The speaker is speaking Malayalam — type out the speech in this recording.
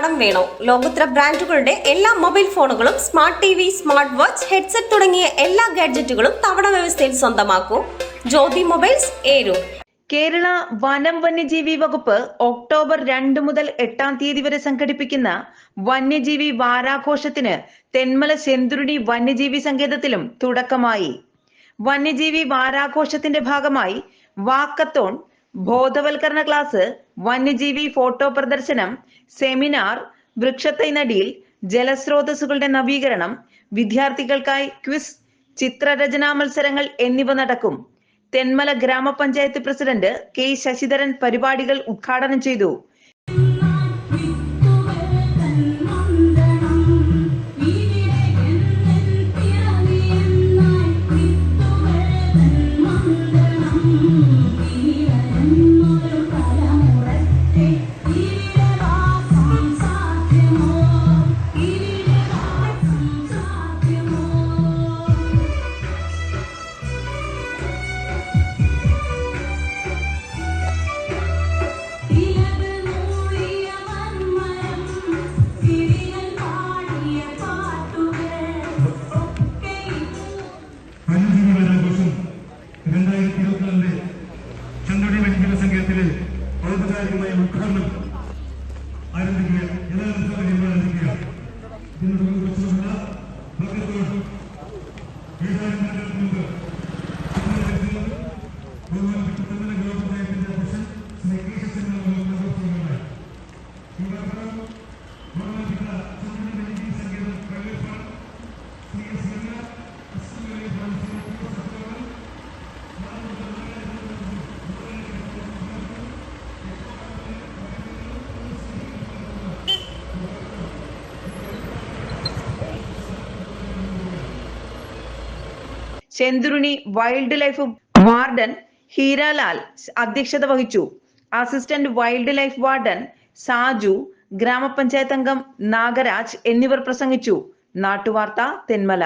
കടം വേണോ? ലോകോത്തര ബ്രാൻഡുകളുടെ എല്ലാ മൊബൈൽ ഫോണുകളും smart T V smart watch headset തുടങ്ങിയ എല്ലാ ഗാഡ്ജറ്റുകളും തവണ വ്യവസ്ഥയിൽ സ്വന്തമാക്കൂ. ജ്യോതി മൊബൈൽസ് ഏരു കേരള വനം വന്യജീവി വകുപ്പ് ഒക്ടോബർ രണ്ട് മുതൽ എട്ടാം തീയതി വരെ സംഘടിപ്പിക്കുന്ന വന്യജീവി വാരാഘോഷത്തിന് തെന്മല സെന്തുരുണി വന്യജീവി സങ്കേതത്തിലും തുടക്കമായി. വന്യജീവി വാരാഘോഷത്തിന്റെ ഭാഗമായി വാക്കത്തോൺ ബോധവൽക്കരണ ക്ലാസ് വന്യജീവി ഫോട്ടോ പ്രദർശനം സെമിനാർ വൃക്ഷത്തൈനടിയിൽ ജലസ്രോതസ്സുകളുടെ നവീകരണം വിദ്യാർത്ഥികൾക്കായി ക്വിസ് ചിത്രരചനാ മത്സരങ്ങൾ എന്നിവ നടക്കും. തെന്മല ഗ്രാമപഞ്ചായത്ത് പ്രസിഡന്റ് കെ ശശിധരൻ പരിപാടികൾ ഉദ്ഘാടനം ചെയ്തു. ഔപചാരികമായ ഉദ്ഘാടനം ആരംഭിക്കുക എല്ലാവരും സൗകര്യം ആരംഭിക്കുക ഇതിനോട് കുറച്ചുള്ള ഭക്തദോഷം ഏതാനും നാളുകൾക്ക് മുമ്പ് ബഹുമാനപ്പെട്ട തെന്മല ഗ്രാമപഞ്ചായത്തിന്റെ അധ്യക്ഷൻ ശ്രീ കെ ശശിധരൻ നിർവഹിക്കുകയുണ്ടായി ഇവരപ്പുറം ബഹുമാനപ്പെട്ട വന്യജീവി സംഘം പ്രവേശനം Shri S Chenthuruni wild life warden Hiralal അധ്യക്ഷത വഹിച്ചു. Assistant wild life warden Saju ഗ്രാമപഞ്ചായത്ത് അംഗം നാഗരാജ് എന്നിവർ പ്രസംഗിച്ചു. നാട്ടുവാർത്ത തെന്മല.